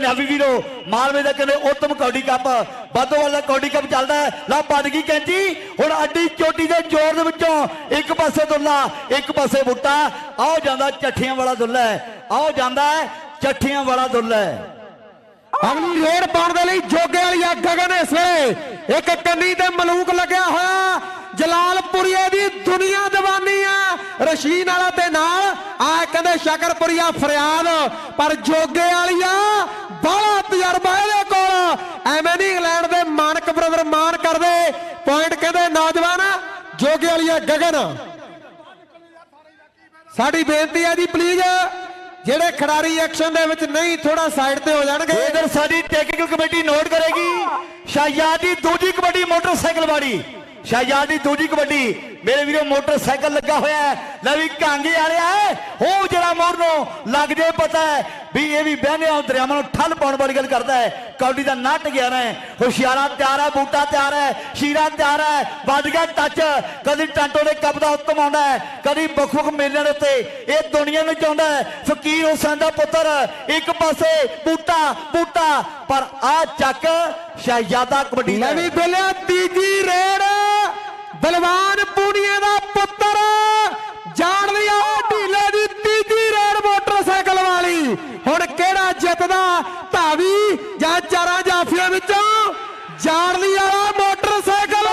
ਪੰਜਾਬੀ ਵੀਰੋ, ਮਾਲਵੇ ਦਾ ਕਹਿੰਦੇ ਉੱਤਮ ਕੌਡੀ ਕੱਪ ਵਾਧੋ ਵਾਲਾ ਕੌਡੀ ਕੱਪ ਚੱਲਦਾ ਹੈ। ਬਣ ਗਈ ਕੈਂਚੀ। ਹੁਣ ਅੱਡੀ ਚੋਟੀ ਦੇ ਜ਼ੋਰ ਦੇ ਵਿੱਚੋਂ ਇੱਕ ਪਾਸੇ ਦੁੱਲਾ, ਇੱਕ ਪਾਸੇ ਬੁੱਟਾ। ਆਓ, ਜਾਂਦਾ ਚੱਠੀਆਂ ਵਾਲਾ ਦੁੱਲਾ ਆਓ, ਜਾਂਦਾ ਚੱਠੀਆਂ ਵਾਲਾ ਦੁੱਲਾ ਅਗਲੀ ਰੇਡ ਪਾਉਣ ਦੇ ਲਈ ਜੋਗੇ ਵਾਲੀ ਆ ਗਗਨ ਇਸ ਵੇਲੇ। ਇੱਕ ਕੰਨੀ ਤੇ ਮਲੂਕ ਲੱਗਿਆ ਹੋਇਆ। ਜਲਾਲਪੁਰੀਏ ਦੀ ਦੁਨੀਆ ਦੀਵਾਨੀ ਆ। ਰਸ਼ੀਨ ਵਾਲਾ ਤੇ ਨਾਲ ਆ ਕਹਿੰਦੇ ਸ਼ਕਰਪੁਰੀਆ ਫਰਿਆਦ। ਪਰ ਜੋਗੇ ਵਾਲੀਆ ਬੜਾ ਤਜਰਬਾ ਇਹਦੇ ਕੋਲ। ਐਵੇਂ ਨਹੀਂ ਇੰਗਲੈਂਡ ਦੇ ਮਾਨਕ ਬ੍ਰਦਰ ਮਾਨ ਕਰਦੇ। ਪੁਆਇੰਟ ਕਹਿੰਦੇ ਨੌਜਵਾਨ ਜੋਗੇ ਵਾਲੀਆ ਗਗਨ। ਸਾਡੀ ਬੇਨਤੀ ਹੈ ਜੀ ਪਲੀਜ਼ ਜਿਹੜੇ ਖਿਡਾਰੀ ਐਕਸ਼ਨ ਦੇ ਵਿੱਚ ਨਹੀਂ ਥੋੜਾ ਸਾਈਡ ਤੇ ਹੋ ਜਾਣਗੇ। ਇਧਰ ਸਾਡੀ ਟੈਕਨੀਕਲ ਕਮੇਟੀ ਨੋਟ ਕਰੇਗੀ। ਸ਼ਾਹਜਾਦ ਦੀ ਦੂਜੀ ਕਬੱਡੀ ਮੋਟਰਸਾਈਕਲ ਵਾਲੀ। ਸ਼ਾਹਜਾਦ ਦੀ ਦੂਜੀ ਕਬੱਡੀ ਮੇਰੇ ਵੀਰੋ ਮੋਟਰਸਾਈਕਲ ਲੱਗਾ ਹੋਇਆ ਹੈ। ਲੈ ਵੀ ਕਾਂਗੇ ਵਾਲਿਆ ਉਹ ਜਿਹੜਾ ਮੋਰ ਨੂੰ ਲੱਗ ਜੇ ਪਤਾ ਹੈ ਵੀ ਇਹ ਵੀ ਬਹਿਨਿਆ ਦਰਿਆਵਾਂ ਨੂੰ ਠੱਲ ਪਾਉਣ ਵਾਲੀ ਗੱਲ ਕਰਦਾ ਹੈ। ਕੌਡੀ ਦਾ ਨੱਟ ਗਿਆ ਹੈ। ਹੁਸ਼ਿਆਰਾ ਤਿਆਰ ਹੈ ਬੂਟਾ ਤਿਆਰ ਹੈ ਸ਼ੀਰਾ ਤਿਆਰ ਹੈ। ਵੱਜ ਗਿਆ ਟੱਚ ਕਦੀ ਟਾਂਟੋ ਦੇ ਕੱਪ ਦਾ ਉੱਤਮ ਆਉਂਦਾ ਹੈ ਕਦੀ ਵੱਖ ਮੇਲਿਆਂ ਦੇ ਉੱਤੇ। ਇਹ ਦੁਨੀਆ ਨੂੰ ਚਾਹੁੰਦਾ ਹੈ ਫਕੀਰ ਹੁਸੈਨ ਦਾ ਪੁੱਤਰ ਇੱਕ ਪਾਸੇ ਬੂਟਾ ਬੂਟਾ। ਪਰ ਆ ਚੱਕ ਸ਼ਹਿਜ਼ਾਦਾ ਕਬੱਡੀ ਦਾ ਵੀ ਬੋਲਿਆ ਤੀਜੀ ਰੇਡ। ਬਲਵਾਨ ਪੂਨੀਏ ਦਾ ਪੁੱਤਰ। ਜਾਣ ਲਿਆ ਢੀਲੇ ਦੀ ਤੀਜੀ ਰੇਡ ਮੋਟਰਸਾਈਕਲ ਵਾਲੀ। ਹੁਣ ਕਿਹੜਾ ਜਿੱਤਦਾ? ਧਾਵੀ ਜਾਂ ਚਾਰਾਂ ਜਾਫੀਆਂ ਵਿੱਚੋਂ? ਜਾਣ ਲਿਆ ਮੋਟਰਸਾਈਕਲ।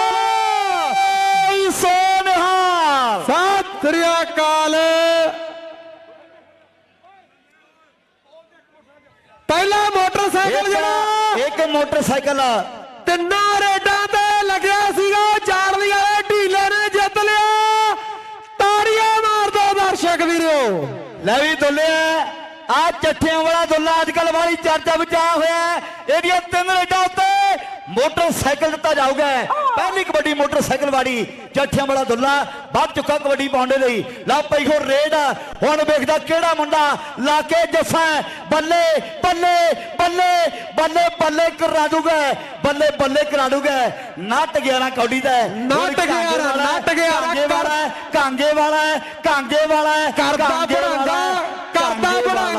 ਸੋਨਹਾਰ ਸਤਿ ਸ੍ਰੀ ਅਕਾਲ। ਪਹਿਲਾ ਮੋਟਰਸਾਈਕਲ ਜਿਹੜਾ। ਇੱਕ ਮੋਟਰਸਾਈਕਲ। ਤਿੰਨਾਂ ਰੇਡਾਂ ਦਰਸ਼ਕ ਵੀਰੋ। ਲੈ ਵੀ ਦੁੱਲਿਆ ਆ ਚੱਠਿਆਂ ਵਾਲਾ ਦੁੱਲਾ ਅੱਜ ਕੱਲ ਵਾਲੀ ਚਰਚਾ ਵਿੱਚ ਆ ਹੋਇਆ ਇਹਦੀਆਂ ਤਿੰਨ ਰੇਡਾਂ ਉੱਤੇ ਮੋਟਰਸਾਈਕਲ ਦਿੱਤਾ ਜਾਊਗਾ ਪਹਿਲੀ ਕਬੱਡੀ ਮੋਟਰਸਾਈਕਲ ਵਾਲੀ ਚੱਠਿਆਂ ਵਾਲਾ ਦੁੱਲਾ ਵੱਧ ਚੁੱਕਾ ਕਬੱਡੀ ਪਾਉਣ ਦੇ ਲਈ ਲਾ ਪਈ ਹੋ ਰੇਡ ਹੁਣ ਵੇਖਦਾ ਕਿਹੜਾ ਮੁੰਡਾ ਲਾ ਕੇ ਜੱਫਾ। ਬੱਲੇ ਬੱਲੇ ਬੱਲੇ ਬੱਲੇ ਬੱਲੇ ਕਰਾ ਦੂਗਾ ਬੱਲੇ ਬੱਲੇ ਕਰਾ ਦੂਗਾ ਨੱਟ ਗਿਆ ਨਾ ਕੌਡੀ ਦਾ। ਨੱਟ ਹੁਣ ਕਾਂਗੇ ਗਿਆ ਨਾ, ਵਾਲਾ ਹੈ, ਨੱਟ ਗਿਆ ਨਾ, ਕਾਂਗੇ ਵਾਲਾ ਹੈ, ਕਾਂਗੇ ਵਾਲਾ ਕਾਂਗੇ ਵਾਲਾ ਕਰਦਾ ਹੈ, ਕਰਦਾ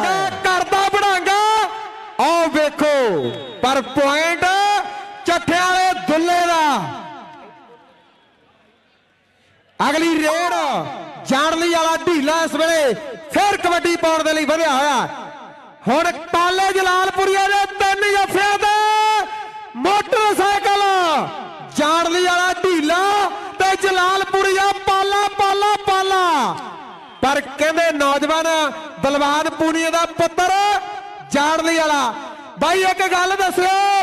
ਹੈ। ਕਰਦਾ ਬੜਾਂਗਾ ਆਓ ਵੇਖੋ ਪਰ ਪੁਆਇੰਟ ਚੱਠਿਆਂ ਵਾਲੇ ਦੁੱਲੇ ਦਾ ਅਗਲੀ ਰੇਡ ਜਾਣਲੀ ਵਾਲਾ ਢੀਲਾ ਇਸ ਵੇਲੇ ਫਿਰ ਕਬੱਡੀ ਪਾਉਣ ਦੇ ਲਈ ਵਧਿਆ ਹੋਇਆ। ਹੁਣ ਪਾਲੇ ਜਲਾਲਪੁਰੀਆ ਦੇ ਤਿੰਨ ਜੱਫਿਆਂ ਤੇ ਮੋਟਰਸਾਈਕਲ ਜਾਣਲੀ ਵਾਲਾ ਢੀਲਾ ਤੇ ਜਲਾਲਪੁਰੀਆ ਪਾਲਾ ਪਾਲਾ ਪਾਲਾ। ਪਰ ਕਹਿੰਦੇ ਨੌਜਵਾਨ ਬਲਵਾਨ ਪੂਨੀਏ ਦਾ ਪੁੱਤਰ ਜਾਣਲੀ ਵਾਲਾ। ਬਾਈ, ਇੱਕ ਗੱਲ ਦੱਸਿਓ।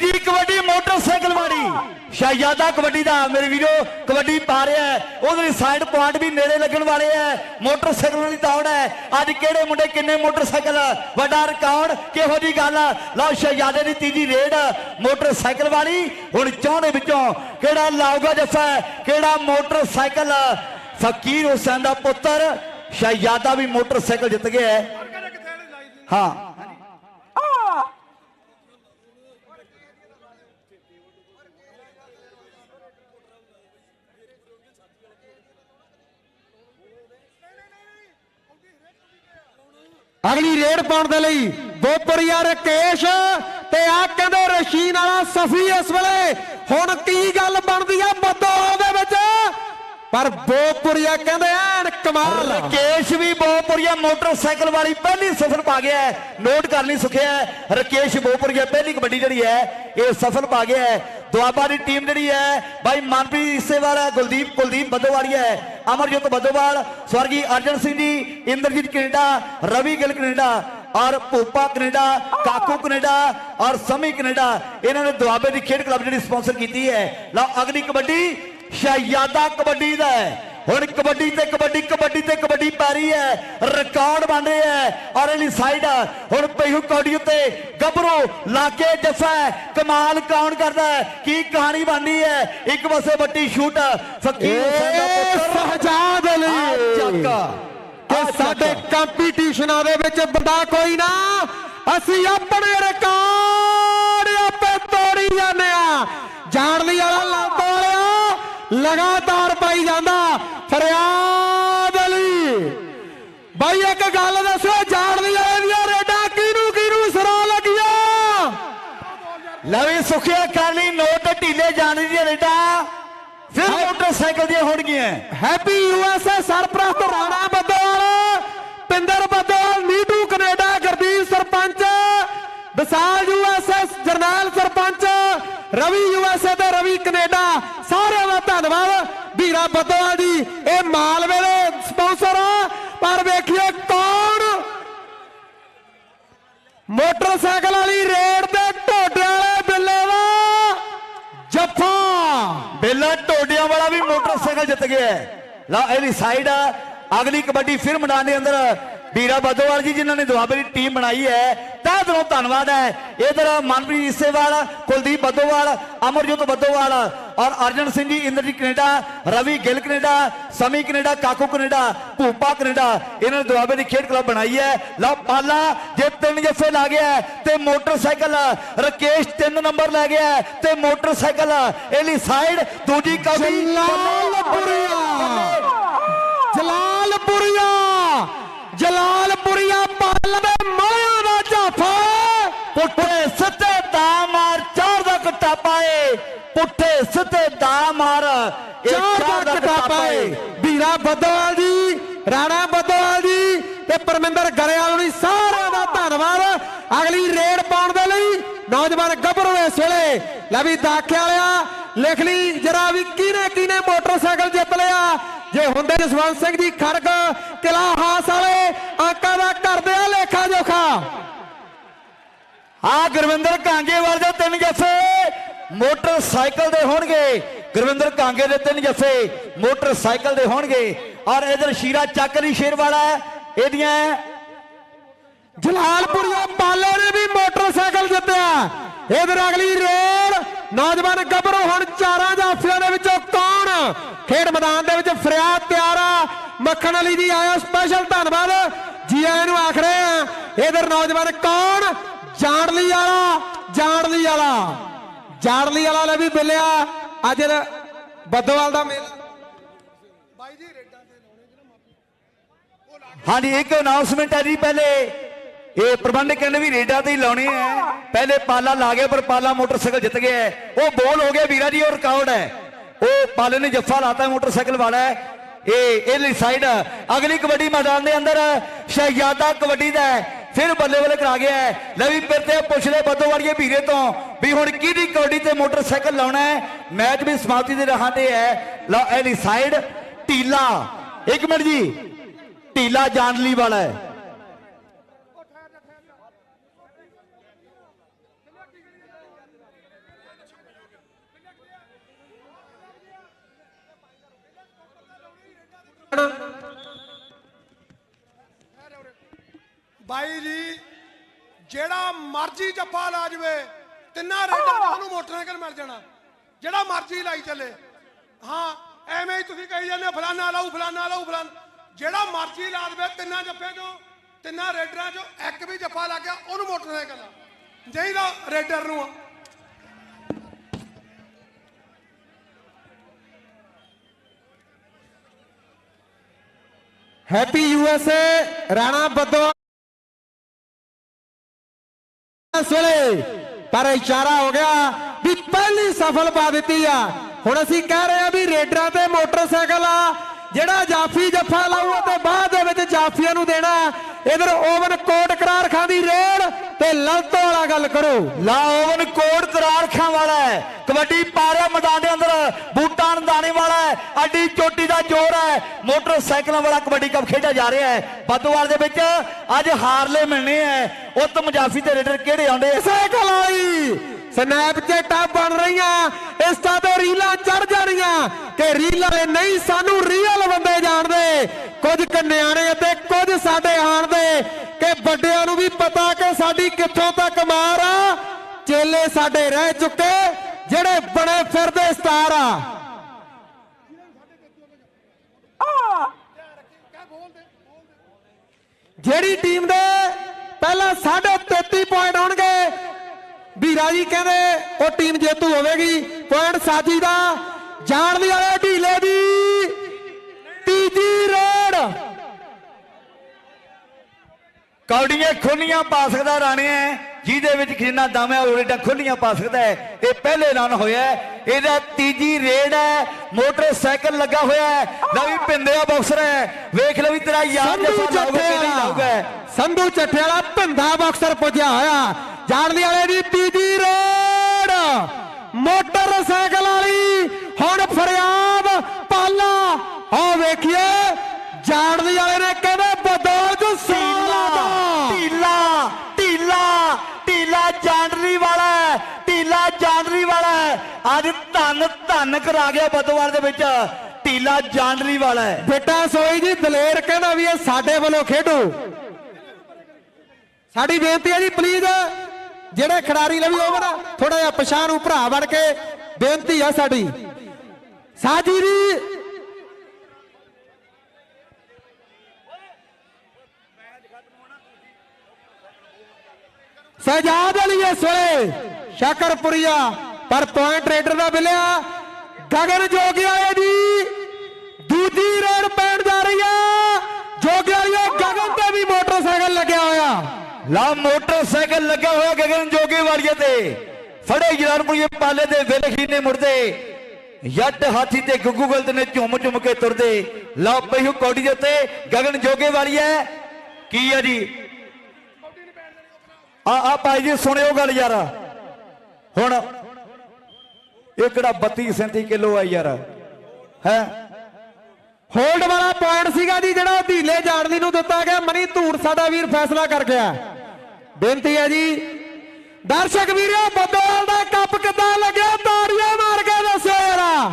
ਤੀਜੀ ਕਬੱਡੀ ਮੋਟਰਸਾਈਕਲ ਵਾਲੀ। ਸ਼ਹਿਜ਼ਾਦਾ ਕਬੱਡੀ ਦਾ, ਮੇਰੇ ਵੀਰੋ, ਕਬੱਡੀ ਪਾ ਰਿਹਾ ਹੈ। ਉਹਦੇ ਸਾਈਡ ਪੁਆਇੰਟ ਵੀ ਨੇੜੇ ਲੱਗਣ ਵਾਲੇ ਹੈ। ਮੋਟਰਸਾਈਕਲ ਵਾਲੀ ਦੌੜ ਹੈ। ਅੱਜ ਕਿਹੜੇ ਮੁੰਡੇ, ਕਿੰਨੇ ਮੋਟਰਸਾਈਕਲ? ਵੱਡਾ ਰਿਕਾਰਡ ਕਿਹੋ ਜੀ ਗੱਲ ਲਓ, ਸ਼ਹਿਜ਼ਾਦੇ ਦੀ ਤੀਜੀ ਰੇਡ, ਮੋਟਰਸਾਈਕਲ ਵਾਲੀ। ਹੁਣ ਚੌਂਦੇ ਵਿੱਚੋਂ ਕਿਹੜਾ ਲਾਊਗਾ ਜੱਫਾ? ਕਿਹੜਾ ਮੋਟਰਸਾਈਕਲ? ਫਕੀਰ ਹੁਸੈਨ ਦਾ ਪੁੱਤਰ। ਸ਼ਹਿਜ਼ਾਦਾ ਵੀ ਮੋਟਰਸਾਈਕਲ ਜਿੱਤ ਗਿਆ ਹੈ। ਹਾਂ। ਅਗਲੀ ਰੇਡ ਪਾਉਣ ਦੇ ਲਈ ਬੋਪਰੀਆ ਰਕੇਸ਼ ਤੇ ਆ ਕਹਿੰਦੇ ਰਸ਼ੀਨ ਵਾਲਾ ਸਫੀ ਇਸ ਵੇਲੇ। ਹੁਣ ਕੀ ਗੱਲ ਬਣਦੀ ਆ ਬਦੋਹਾਂ ਦੇ ਵਿੱਚ? ਪਰ ਬੋਪੁਰੀਆ ਕਹਿੰਦੇ ਐਨ ਕਮਾਲ। ਰਕੇਸ਼ ਵੀ ਬੋਪੁਰੀਆ ਮੋਟਰਸਾਈਕਲ ਵਾਲੀ ਪਹਿਲੀ ਸਫਲ ਪਾ ਗਿਆ ਹੈ। ਨੋਟ ਕਰ ਲਈ ਸੁਖਿਆ ਹੈ। ਰਕੇਸ਼ ਬੋਪੁਰੀਆ ਪਹਿਲੀ ਕਬੱਡੀ ਜਿਹੜੀ ਹੈ, ਇਹ ਸਫਲ ਪਾ ਗਿਆ ਹੈ। ਦੁਆਬਾ ਦੀ ਟੀਮ ਜਿਹੜੀ ਹੈ, ਬਾਈ ਮਨਪ੍ਰੀਤ ਇਸੇਵਾਲ ਹੈ, ਗੁਲਦੀਪ, ਕੁਲਦੀਪ ਬੱਦੋਵਾਲੀ ਹੈ। ਅਮਰਜੋਤ ਬੱਦੋਵਾਲ, ਸਵਰਗੀ Arjan Singh ji, Inderjit Canada, Ravi Gill Canada ਔਰ ਭੂਪਾ ਕੈਨੇਡਾ, ਕਾਕੂ ਕੈਨੇਡਾ ਔਰ ਸਮੀ ਕੈਨੇਡਾ। ਇਹਨਾਂ ਨੇ ਦੁਆਬੇ ਦੀ ਖੇਡ ਕਲੱਬ ਜਿਹੜੀ ਸਪਾਂਸਰ ਕੀਤੀ ਹੈ। ਲਓ, ਅਗਲੀ ਕਬੱਡੀ, ਸ਼ਹਿਜ਼ਾਦਾ ਕਬੱਡੀ ਦਾ ਹੈ। ਹੁਣ ਕਬੱਡੀ ਤੇ ਕਬੱਡੀ ਕਬੱਡੀ ਤੇ ਕਬੱਡੀ ਪੈ ਰਹੀ ਹੈ। ਰਿਕਾਰਡ ਬਣ ਰਿਹਾ ਹੈ। ਔਰ ਇਹਲੀ ਸਾਈਡ ਹੁਣ ਪਈਹੂ ਕੌਡੀ ਉੱਤੇ ਗੱਭਰੂ ਲਾਗੇ ਜੱਫਾ ਹੈ। ਕਮਾਲ ਕੌਣ ਕਰਦਾ ਹੈ? ਕੀ ਕਹਾਣੀ ਬਣਦੀ ਹੈ? ਇੱਕ ਪਾਸੇ ਵੱਡੀ ਸ਼ੂਟ ਫਕੀਰ ਹੁਸੈਨ ਦਾ ਪੁੱਤਰ। ਸਹਜਾਦ ਅਲੀ। ਕਿ ਸਾਡੇ। ਕੰਪੀਟੀਸ਼ਨਾਂ ਦੇ ਵਿੱਚ ਬੰਦਾ ਕੋਈ ਨਾ। ਅਸੀਂ ਆਪਣੇ ਰਿਕਾਰਡ ਆਪੇ ਤੋੜੀ ਜਾਂਦੇ ਆ ਜਾਣ ਲਈ ਵਾਲਾ ਵਾਲਿਆ ਲਗਾਤਾਰ ਪਾਈ ਜਾਂਦਾ। ਫਰਿਆਦ ਅਲੀ। ਬਾਈ ਇੱਕ ਗੱਲ ਦੱਸੋ ਜਾਣਦੀ ਵਾਲੇ ਦੀਆਂ ਰੇਡਾਂ ਕਿਹਨੂੰ ਕਿਹਨੂੰ ਸਰਾ ਲੱਗੀਆਂ? ਲਵੀ ਸੁਖਿਆ ਕਰਨੀ ਨੋਟ ਢੀਲੇ ਜਾਣ ਦੀ ਰੇਟਾ ਫਿਰ ਮੋਟਰਸਾਈਕਲ ਦੀਆਂ ਹੋਣਗੀਆਂ। ਹੈਪੀ ਯੂਐਸਏ ਸਰਪ੍ਰਸਤ Rana Baddowal Pinder Baddowal Neetu Canada Gurdeep sarpanch Visal USA Jarnail sarpanch Ravi USA ਤੇ ਰਵੀ ਕੈਨੇਡਾ ਸਾਰਿਆਂ ਦਾ ਧੰਨਵਾਦ। ਵੀਰਾ ਬੱਦੋਵਾਲ ਜੀ ਇਹ ਮਾਲਵੇ ਦੇ ਸਪਾਂਸਰ ਆ, ਪਰ ਵੇਖੀਏ ਕੌਣ ਮੋਟਰਸਾਈਕਲ ਵਾਲੀ ਰੇਡ ਤੇ ਢੋਡੇ ਵਾਲੇ ਬਿੱਲੇ ਦਾ ਜੱਫਾ। ਬੇਲਾ ਟੋਡਿਆਂ ਵਾਲਾ ਵੀ ਮੋਟਰਸਾਈਕਲ ਜਿੱਤ ਗਿਆ ਹੈ। ਲਾ ਇਹਦੀ ਸਾਈਡ ਆ। ਅਗਲੀ ਕਬੱਡੀ ਫਿਰ ਮੈਦਾਨ ਦੇ ਅੰਦਰ ਵੀਰਾ ਬੱਦੋਵਾਲ ਜੀ, ਜਿਨ੍ਹਾਂ ਨੇ ਦੁਆਬੇ ਦੀ ਟੀਮ ਬਣਾਈ ਹੈ। ਤਹਿ ਦਿਲੋਂ ਧੰਨਵਾਦ ਹੈ। ਇਧਰ ਮਨਪ੍ਰੀਤ ਇਸੇਵਾਲ ਕੁਲਦੀਪ ਬੱਦੋਵਾਲ, ਅਮਰਜੋਤ ਬੱਦੋਵਾਲ ਔਰ Arjan Singh ji, Inderjit Canada, Ravi Gill Canada, Sami Canada, Kaku Canada, Bhupa Canada, ਇਹਨਾਂ ਨੇ ਦੁਆਬੇ ਦੀ ਖੇਡ ਕਲੱਬ ਬਣਾਈ ਹੈ। ਲਓ ਪਾਲਾ ਜੇ ਤਿੰਨ ਜੱਫੇ ਲਾ ਗਿਆ ਤੇ ਮੋਟਰਸਾਈਕਲ ਰਕੇਸ਼ ਤਿੰਨ ਨੰਬਰ ਲੈ ਗਿਆ ਤੇ ਮੋਟਰਸਾਈਕਲ ਇਹਲੀ ਸਾਈਡ ਦੂਜੀ ਕੌਡੀ ਜਲਾਲਪੁਰੀਆ। ਜਲਾਲਪੁਰੀਆ। ਜਲਾਲਪੁਰੀਆ ਪੱਲ ਦੇ ਮਲਿਆਂ ਦਾ ਝਾਫਾ। ਪੁੱਠੇ ਸਿੱਧੇ ਦਾ ਮਾਰ, ਚਾਰ ਦਾ ਕਟਾ ਪਾਏ। ਪੁੱਠੇ ਸਿੱਧੇ ਦਾ ਮਾਰ। ਚਾਰ ਦਾ ਕਟਾ ਪਾਏ ਵੀਰਾ ਬੱਦੋਵਾਲ ਜੀ ਰਾਣਾ ਬੱਦੋਵਾਲ ਜੀ ਤੇ ਪਰਮਿੰਦਰ ਗਰੇਵਾਲ ਨੂੰ ਸਾਰਿਆਂ ਦਾ ਧੰਨਵਾਦ। ਅਗਲੀ ਰੇਡ ਪਾਉਣ ਦੇ ਲਈ ਨੌਜਵਾਨ ਗੱਭਰੂ ਇਸ ਵੇਲੇ। ਲੈ ਵੀ ਦਾਖਿਆ ਵਾਲਿਆ ਲਿਖ ਲਈ ਜਰਾ ਵੀ ਕਿਹਨੇ ਕਿਹਨੇ ਮੋਟਰਸਾਈਕਲ ਜਿੱਤ ਲਿਆ। ਜੇ ਹੁੰਦੇ ਜਸਵੰਤ ਸਿੰਘ ਜੀ ਖੜਗ ਕਿਲਾ ਹਾਸ ਵਾਲੇ ਅੰਕਾਂ ਦਾ ਕਰਦੇ ਆ ਲੇਖਾ ਜੋਖਾ। ਆ ਗੁਰਵਿੰਦਰ ਕਾਂਗੇਵਾਲ ਦੇ ਤਿੰਨ ਜੱਫੇ ਮੋਟਰਸਾਈਕਲ ਦੇ ਹੋਣਗੇ। ਗੁਰਵਿੰਦਰ ਕਾਂਗੇ ਦੇ ਤਿੰਨ ਜੱਫੇ ਮੋਟਰਸਾਈਕਲ ਦੇ ਹੋਣਗੇ। ਔਰ ਇਧਰ ਸ਼ੀਰਾ ਚੱਕਰੀ ਸ਼ੇਰ ਵਾਲਾ ਇਹਦੀਆਂ ਜਲਾਲਪੁਰੀਆ ਪਾਲੇ ਨੇ ਵੀ ਮੋਟਰਸਾਈਕਲ ਜਿੱਤਿਆ। ਇਧਰ ਅਗਲੀ ਰੇਡ ਨੌਜਵਾਨ ਗੱਭਰੂ ਹੁਣ ਚਾਰਾਂ ਜਾਫੀਆਂ ਦੇ ਵਿੱਚੋਂ ਕੌਣ? ਖੇਡ ਮੈਦਾਨ ਦੇ ਵਿੱਚ ਫਰਿਆਦ ਤਿਆਰ ਆ। ਮੱਖਣ ਅਲੀ ਜੀ ਆਇਆ ਸਪੈਸ਼ਲ ਧੰਨਵਾਦ। ਜੀ ਆਇਆਂ ਨੂੰ ਆਖ ਰਹੇ ਆ ਇਧਰ ਨੌਜਵਾਨ ਕੌਣ? ਜਾਣ ਜਾਣਲੀ ਵਾਲਾ ਜਾਣਲੀ ਵਾਲਾ। ਜਾਣਲੀ ਵਾਲਾ ਲੈ ਵੀ ਬਿੱਲਿਆ। ਅੱਜ ਬੱਦੋਵਾਲ ਦਾ ਮੇਲਾ। ਹਾਂਜੀ, ਇੱਕ ਅਨਾਉਂਸਮੈਂਟ ਹੈ ਜੀ ਪਹਿਲੇ। ਇਹ ਪ੍ਰਬੰਧਕ ਕਹਿੰਦੇ ਵੀ ਰੇਡਾਂ ਤੇ ਹੀ ਲਾਉਣੇ ਹੈ ਪਹਿਲੇ ਪਾਲਾ ਲਾ ਗਿਆ, ਪਰ ਪਾਲਾ ਮੋਟਰਸਾਈਕਲ ਜਿੱਤ ਗਿਆ ਉਹ ਬੋਲ ਹੋ ਗਿਆ ਵੀਰਾ ਜੀ, ਉਹ ਰਿਕਾਰਡ ਹੈ। ਉਹ ਪਾਲੇ ਨੇ ਜੱਫਾ ਲਾਤਾ ਮੋਟਰਸਾਈਕਲ ਵਾਲਾ ਹੈ। ਇਹ ਇਹਲੀ ਸਾਈਡ ਅਗਲੀ ਕਬੱਡੀ ਮੈਦਾਨ ਦੇ ਅੰਦਰ ਸ਼ਹਿਜ਼ਾਦਾ ਕਬੱਡੀ ਦਾ ਫਿਰ ਬੱਲੇ ਬੱਲੇ ਕਰਾ ਗਿਆ ਹੈ। ਲੈ ਵੀ ਫਿਰ ਤੇ ਪੁੱਛ ਲੈ ਬੱਦੋ ਵਾਲੀਏ ਵੀਰੇ ਤੋਂ ਵੀ ਹੁਣ ਕਿਹਦੀ ਕਬੱਡੀ ਤੇ ਮੋਟਰਸਾਈਕਲ ਲਾਉਣਾ ਹੈ? ਮੈਚ ਵੀ ਸਮਾਪਤੀ ਦੇ ਰਾਹਾਂ ਤੇ ਹੈ। ਲਓ ਇਹਲੀ ਸਾਈਡ ਢੀਲਾ ਇੱਕ ਮਿੰਟ ਜੀ ਢੀਲਾ ਜਾਨਲੀ ਵਾਲਾ ਹੈ। ਬਾਈ ਜੀ, ਜਿਹੜਾ ਮਰਜ਼ੀ ਜੱਫਾ ਲਾ ਜਵੇ, ਤਿੰਨਾਂ ਰੇਡਾਂ 'ਚ ਉਹਨੂੰ ਮੋਟਰਸਾਈਕਲ ਮਿਲ ਜਾਣਾ। ਜਿਹੜਾ ਮਰਜ਼ੀ ਲਾਈ ਚੱਲੇ। ਹਾਂ, ਐਵੇਂ ਹੀ ਤੁਸੀਂ ਕਹੀ ਜਾਂਦੇ ਫਲਾਨਾ ਲਾਊ ਫਲਾਨਾ ਲਾਊ, ਫਲਾਨ। ਜਿਹੜਾ ਮਰਜ਼ੀ ਲਾ ਦੇਵੇ, ਤਿੰਨਾਂ ਜੱਫੇ 'ਚੋਂ, ਤਿੰਨਾਂ ਰੇਡਰਾਂ 'ਚੋਂ, ਇੱਕ ਵੀ ਜੱਫਾ ਲੱਗ ਗਿਆ ਉਹਨੂੰ ਮੋਟਰਸਾਈਕਲ ਆ। ਨਹੀਂ ਰੇਡਰ ਨੂੰ ਆ। ਹੈਪੀ ਯੂਐਸਏ ਰਾਣਾ ਬੱਦੋ ਇਸ ਵੇਲੇ ਪਰ ਇਸ਼ਾਰਾ ਹੋ ਗਿਆ ਵੀ ਪਹਿਲੀ ਸਫਲ ਪਾ ਦਿੱਤੀ ਆ। ਹੁਣ ਅਸੀਂ ਕਹਿ ਰਹੇ ਆ ਵੀ ਰੇਡਰਾਂ ਤੇ ਮੋਟਰਸਾਈਕਲ ਆ ਜਿਹੜਾ ਜਾਫੀ ਜੱਫਾ ਲਾਊ ਤੇ ਬਾਅਦ ਦੇ ਵਿੱਚ ਜਾਫੀਆਂ ਨੂੰ ਦੇਣਾ ਇਧਰ ਓਵਨ ਕੋਟ ਕਰਾਰ ਖਾਂ ਦੀ ਰੇਡ ਤੇ ਲਲਤੋ ਵਾਲਾ ਗੱਲ ਕਰੋ। ਲਾ ਓਵਨ ਕੋਡ ਕਰਾਰ ਖਾਂ ਵਾਲਾ ਹੈ। ਕਬੱਡੀ ਪਾਰਿਆ ਮੈਦਾਨ ਦੇ ਅੰਦਰ ਬੂਟਾਂ ਦਾਣੇ ਵਾਲਾ ਹੈ। ਅੱਡੀ ਚੋਟੀ ਦਾ ਜ਼ੋਰ ਹੈ। ਮੋਟਰਸਾਈਕਲਾਂ ਵਾਲਾ ਕਬੱਡੀ ਕੱਪ ਖੇਡਿਆ ਜਾ ਰਿਹਾ ਹੈ। ਬੱਦੋਵਾਲ ਦੇ ਵਿੱਚ ਅੱਜ ਹਾਰਲੇ ਮਿਲਣੇ ਹੈ। ਉੱਤਮ ਜਾਫੀ ਤੇ ਰੇਡਰ ਕਿਹੜੇ ਆਉਂਦੇ? ਸਾਈਕਲ ਆਈ ਸਨੈਪਚੈਟਾਂ ਬਣ ਰਹੀਆਂ ਇੰਸਟਾ ਤੇ ਰੀਲਾਂ ਚੜ ਜਾਣੀਆਂ ਕਿ ਰੀਲਾਂ ਦੇ ਨਹੀਂ ਸਾਨੂੰ ਰੀਅਲ ਬੰਦੇ ਜਾਣਦੇ। ਕੁਝ ਕੰਨਿਆਣੇ ਅਤੇ ਕੁਝ ਸਾਡੇ ਆਣ ਦੇ ਕਿ ਵੱਡਿਆਂ ਨੂੰ ਵੀ ਪਤਾ ਕਿ ਸਾਡੀ ਕਿੱਥੋਂ ਤੱਕ ਮਾਰ ਆ। ਚੇਲੇ ਸਾਡੇ ਰਹਿ ਚੁੱਕੇ ਜਿਹੜੇ ਬਣੇ ਫਿਰਦੇ ਸਟਾਰ ਆ। ਜਿਹੜੀ ਟੀਮ ਦੇ ਪਹਿਲਾਂ 33 ਪੁਆਇੰਟ ਹੋਣਗੇ ਵੀਰਾ ਜੀ ਕਹਿੰਦੇ ਉਹ ਟੀਮ ਜੇਤੂ ਹੋਵੇਗੀ ਪੁਆਇੰਟ ਸਾਜੀ ਦਾ। ਜਾਣਦੀ ਵਾਲੇ ਢੀਲੇ ਦੀ ਤੀਜੀ ਰੇਡ। ਕੌਡੀਆਂ ਖੁੱਲੀਆਂ ਪਾ ਸਕਦਾ ਰਾਣਿਆ ਜਿਹਦੇ ਵਿੱਚ ਜਿੰਨਾ ਦਮ ਹੈ ਉਹ ਰੇਡਾਂ ਖੁੱਲੀਆਂ ਪਾ ਸਕਦਾ ਹੈ। ਇਹ ਪਹਿਲੇ ਰਨ ਹੋਇਆ। ਇਹਦਾ ਤੀਜੀ ਰੇਡ ਹੈ। ਮੋਟਰਸਾਈਕਲ ਲੱਗਾ ਹੋਇਆ ਹੈ। ਨਵੀਂ ਪਿੰਦਿਆ ਬਾਕਸਰ ਹੈ। ਵੇਖ ਲਓ ਵੀ ਤੇਰਾ ਯਾਰ ਜਫਾ ਚੱਠਿਆਲਾ। ਸੰਧੂ ਚੱਠਿਆਲਾ ਭਿੰਦਾ ਬਾਕਸਰ ਪੁੱਜਿਆ ਹੋਇਆ। ਜਾਣਦੀ ਵਾਲੇ ਦੀ ਤੀਜੀ ਰੇਡ। ਮੋਟਰਸਾਈਕਲ ਵਾਲੀ ਹੁਣ ਫਰਿਆਦ ਪਾਲਾ। ਆਹ ਵੇਖੀਏ ਜਾਣਦੀ ਵਾਲੇ ਨੇ ਕਹਿੰਦੇ ਬਦੌਲ ਚ ਸਾਲਾ ਢੀਲਾ ਢੀਲਾ ਢੀਲਾ ਜਾਂਡਰੀ ਵਾਲਾ ਢੀਲਾ ਜਾਂਡਰੀ ਵਾਲਾ। ਅੱਜ ਧੰਨ ਧੰਨ ਕਰਾ ਗਿਆ ਬਦੋਵਾਲ ਦੇ ਵਿੱਚ। ਢੀਲਾ ਜਾਂਡਰੀ ਵਾਲਾ ਬੇਟਾ ਸੋਈ ਜੀ ਦਲੇਰ ਕਹਿੰਦਾ ਵੀ ਇਹ ਸਾਡੇ ਵੱਲੋਂ ਖੇਡੋ। ਸਾਡੀ ਬੇਨਤੀ ਹੈ ਜੀ ਪਲੀਜ਼ ਜਿਹੜੇ ਖਿਡਾਰੀ ਲਵੀ ਓਵਰ ਥੋੜਾ ਜਿਹਾ ਪਛਾਣ ਨੂੰ ਭਰਾ ਬਣ ਕੇ ਬੇਨਤੀ ਆ ਸਾਡੀ। ਸਾਜੀ ਜੀ। ਸਜਾਦ ਅਲੀ ਇਸ ਵੇਲੇ ਸ਼ਾਕਰਪੁਰੀਆ, ਪਰ ਪੁਆਇੰਟ ਰੇਡਰ ਦਾ ਮਿਲਿਆ। ਗਗਨ ਜੋਗਿਆ ਜੀ ਦੂਜੀ ਰੇਡ ਲਾ ਮੋਟਰਸਾਈਕਲ ਲੱਗਾ ਹੋਇਆ ਗਗਨ ਜੋਗੀ ਵਾਲੀਏ ਤੇ। ਫੜੇ ਜਲਾਨਪੁਰੀਏ ਪਾਲੇ ਦੇ ਵਿਲਖੀ ਨੇ ਮੁੜਦੇ। ਯੱਟ ਹਾਥੀ ਤੇ ਗੁੱਗੂ ਗਲਤ ਨੇ ਝੁੰਮ ਝੁੰਮ ਕੇ ਤੁਰਦੇ। ਲਾ ਪਈ ਕੌਡੀ ਦੇ ਉੱਤੇ ਗਗਨ ਜੋਗੇ ਵਾਲੀ ਹੈ ਕੀ ਆ ਜੀ? ਆ ਆ ਭਾਈ ਜੀ, ਸੁਣਿਓ ਗੱਲ ਯਾਰ। ਹੁਣ ਇਹ ਕਿਹੜਾ 32 37 ਕਿਲੋ ਆ ਯਾਰ? ਹੈ? ਹੋਲਡ ਵਾਲਾ ਪੁਆਇੰਟ ਸੀਗਾ ਜੀ, ਜਿਹੜਾ ਉਹ ਢੀਲੇ ਜਾਣਦੀ ਨੂੰ ਦਿੱਤਾ ਗਿਆ। ਮਨੀ ਧੂੜ ਸਾਡਾ ਵੀਰ ਫੈਸਲਾ ਕਰ ਗਿਆ। ਬੇਨਤੀ ਹੈ ਜੀ। ਦਰਸ਼ਕ ਵੀਰੋ ਬੱਦੋਵਾਲ ਦਾ ਕੱਪ ਕਿੱਦਾਂ ਲੱਗਿਆ? ਤਾੜੀਆਂ ਮਾਰ ਕੇ ਦੱਸੋ ਯਾਰਾ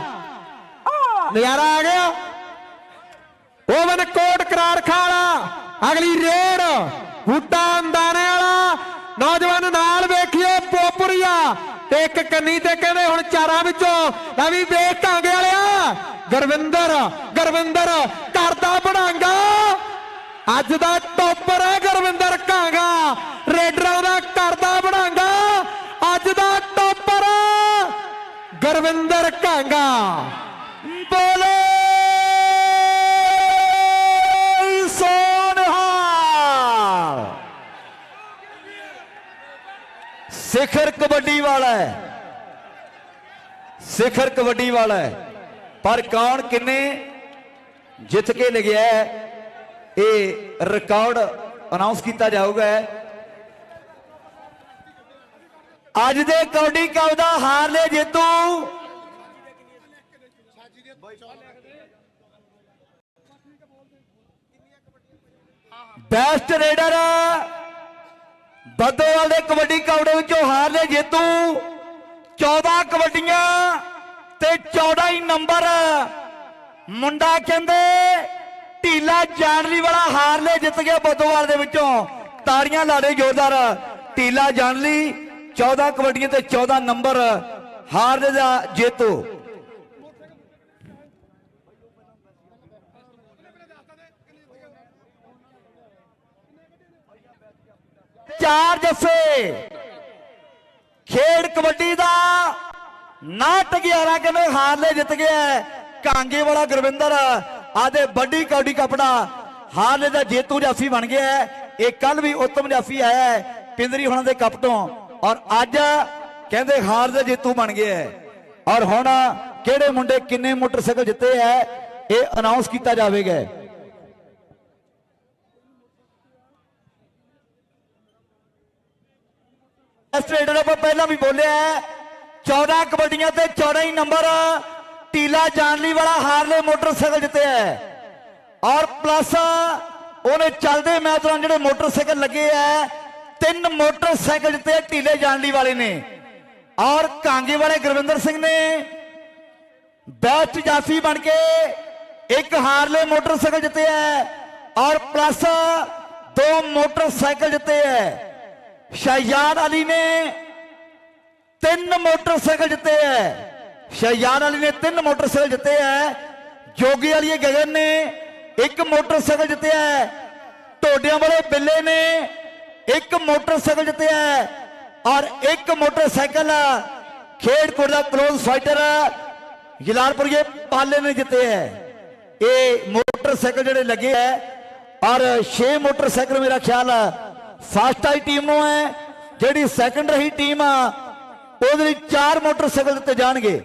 ਨਜ਼ਾਰਾ ਆ ਗਿਆ। ਓਵਨ ਕੋਟ ਕਰਾਰ ਖਾਲਾ, ਅਗਲੀ ਰੇਡ, ਬੂਟਾ ਅੰਦਾਨੇ ਵਾਲਾ। ਨੌਜਵਾਨ ਨਾਲ ਵੇਖਿਓ ਪੋਪਰੀਆ। ਤੇ ਇੱਕ ਕੰਨੀ ਤੇ ਕਹਿੰਦੇ ਹੁਣ ਚਾਰਾਂ ਵਿੱਚੋਂ ਲੈ ਵੀ ਵੇਖ ਕਾਂਗੇ ਵਾਲਿਆ। ਗੁਰਵਿੰਦਰ ਗੁਰਵਿੰਦਰ, ਕਰਦਾ ਬੜਾਂਗਾ ਅੱਜ ਦਾ ਟੋਪਰ ਹੈ ਗੁਰਵਿੰਦਰ ਕਾਂਗਾ ਰੇਡਰਾਂ ਦਾ ਕਰਦਾ ਬੜਾਂਗਾ ਅੱਜ ਦਾ ਟੋਪਰ ਗੁਰਵਿੰਦਰ ਕਾਂਗਾ। ਬੋਲੇ ਸੋਨਹਾਰ। ਸਿਖਰ ਕਬੱਡੀ ਵਾਲਾ ਹੈ। ਸਿਖਰ ਕਬੱਡੀ ਵਾਲਾ ਹੈ। ਪਰ ਕੌਣ ਕਿੰਨੇ ਜਿੱਤ ਕੇ ਲਗਿਆ ਇਹ ਰਿਕਾਰਡ ਅਨਾਉਂਸ ਕੀਤਾ ਜਾਊਗਾ ਅੱਜ ਦੇ ਕਬੱਡੀ ਕੱਪ ਦਾ ਹਾਰ ਲੈ ਜੇਤੂ। ਬੈਸਟ ਰੇਡਰ ਬੱਦੋਵਾਲ ਦੇ ਕਬੱਡੀ ਕੱਪ ਦੇ ਵਿੱਚੋਂ ਹਾਰ ਲੈ ਜੇਤੂ। 14 ਕਬੱਡੀਆਂ ਤੇ 14 ਹੀ ਨੰਬਰ। ਮੁੰਡਾ ਕਹਿੰਦੇ ਢੀਲਾ ਜਾਨਲੀ ਵਾਲਾ ਹਾਰ ਲੈ ਜਿੱਤ ਗਿਆ ਬੱਦੋਵਾਲ ਦੇ ਵਿੱਚੋਂ। ਤਾੜੀਆਂ ਲਾ ਦੇ ਜ਼ੋਰਦਾਰ। ਢੀਲਾ ਜਾਨਲੀ 14 ਕਬੱਡੀਆਂ ਤੇ 14 ਨੰਬਰ ਹਾਰ ਦਾ ਜੇਤੂ ਚਾਰ ਜੱਫੇ ਖੇਡ ਕਬੱਡੀ ਦਾ 9 11 ਕਿਵੇਂ ਹਾਰ ਲੈ ਜਿੱਤ ਗਿਆ ਹੈ। ਕਾਂਗੇ ਵਾਲਾ ਗੁਰਵਿੰਦਰ, ਆਦੇ ਵੱਡੀ ਕੌਡੀ ਕਪੜਾ ਹਾਰਲੇ ਦਾ ਜੇਤੂ ਜਾਫੀ ਬਣ ਗਿਆ ਹੈ। ਇਹ ਕੱਲ ਵੀ ਉੱਤਮ ਜਾਫੀ ਆਇਆ ਹੈ ਪਿੰਦਰੀ ਹੁਣਾਂ ਦੇ ਕੱਪ ਤੋਂ ਔਰ ਅੱਜ ਕਹਿੰਦੇ ਹਾਰ ਦੇ ਜੇਤੂ ਬਣ ਗਿਆ ਹੈ। ਔਰ ਹੁਣ ਕਿਹੜੇ ਮੁੰਡੇ ਕਿੰਨੇ ਮੋਟਰਸਾਈਕਲ ਜਿੱਤੇ ਹੈ ਇਹ ਅਨਾਉਂਸ ਕੀਤਾ ਜਾਵੇਗਾ ਸਟੇਟਰ ਆਪਾਂ ਪਹਿਲਾਂ ਵੀ ਬੋਲਿਆ ਹੈ, 14 ਕਬੱਡੀਆਂ ਤੇ 14 ਹੀ ਨੰਬਰ ਟੀਲਾ ਜਾਨਲੀ ਵਾਲਾ ਹਾਰਲੇ ਮੋਟਰਸਾਈਕਲ ਜਿੱਤਿਆ ਹੈ ਔਰ ਪਲੱਸ ਉਹਨੇ ਚੱਲਦੇ ਮੈਚ ਦੌਰਾਨ ਜਿਹੜੇ ਮੋਟਰਸਾਈਕਲ ਲੱਗੇ ਆ ਤਿੰਨ ਮੋਟਰਸਾਈਕਲ ਜਿੱਤੇ ਆ ਟੀਲੇ ਜਾਨਲੀ ਵਾਲੇ ਨੇ। ਔਰ ਕਾਂਗੇ ਵਾਲੇ ਗੁਰਵਿੰਦਰ ਸਿੰਘ ਨੇ ਬੈਸਟ ਜਾਫੀ ਬਣ ਕੇ ਇੱਕ ਹਾਰਲੇ ਮੋਟਰਸਾਈਕਲ ਜਿੱਤੇ ਹੈ ਔਰ ਪਲੱਸ ਦੋ ਮੋਟਰਸਾਈਕਲ ਜਿੱਤੇ ਹੈ ਸ਼ਹਿਜਾਦ ਅਲੀ ਨੇ ਤਿੰਨ ਮੋਟਰਸਾਈਕਲ ਜਿੱਤੇ ਹੈ ਸ਼ਹਿਜਾਦ ਅਲੀ ਨੇ ਤਿੰਨ ਮੋਟਰਸਾਈਕਲ ਜਿੱਤੇ ਹੈ ਜੋਗੀ ਵਾਲੀ ਗਗਨ ਨੇ ਇੱਕ ਮੋਟਰਸਾਈਕਲ ਜਿੱਤਿਆ ਹੈ ਟੋਡਿਆਂ ਵਾਲੇ ਬਿੱਲੇ ਨੇ ਇੱਕ ਮੋਟਰਸਾਈਕਲ ਜਿੱਤਿਆ ਔਰ ਇੱਕ ਮੋਟਰਸਾਈਕਲ ਖੇਡਕੋਟ ਦਾ ਕਲੋਜ਼ ਫਾਈਟਰ ਜਲਾਲਪੁਰੀਏ ਪਾਲੇ ਨੇ ਜਿੱਤੇ ਹੈ। ਇਹ ਮੋਟਰਸਾਈਕਲ ਜਿਹੜੇ ਲੱਗੇ ਹੈ ਔਰ 6 ਮੋਟਰਸਾਈਕਲ ਮੇਰਾ ਖਿਆਲ ਫਸਟ ਆਈ ਟੀਮ ਨੂੰ ਹੈ, ਜਿਹੜੀ ਸੈਕੰਡ ਰਹੀ ਟੀਮ ਆ ਉਹਦੇ ਲਈ ਚਾਰ ਮੋਟਰਸਾਈਕਲ ਦਿੱਤੇ ਜਾਣਗੇ।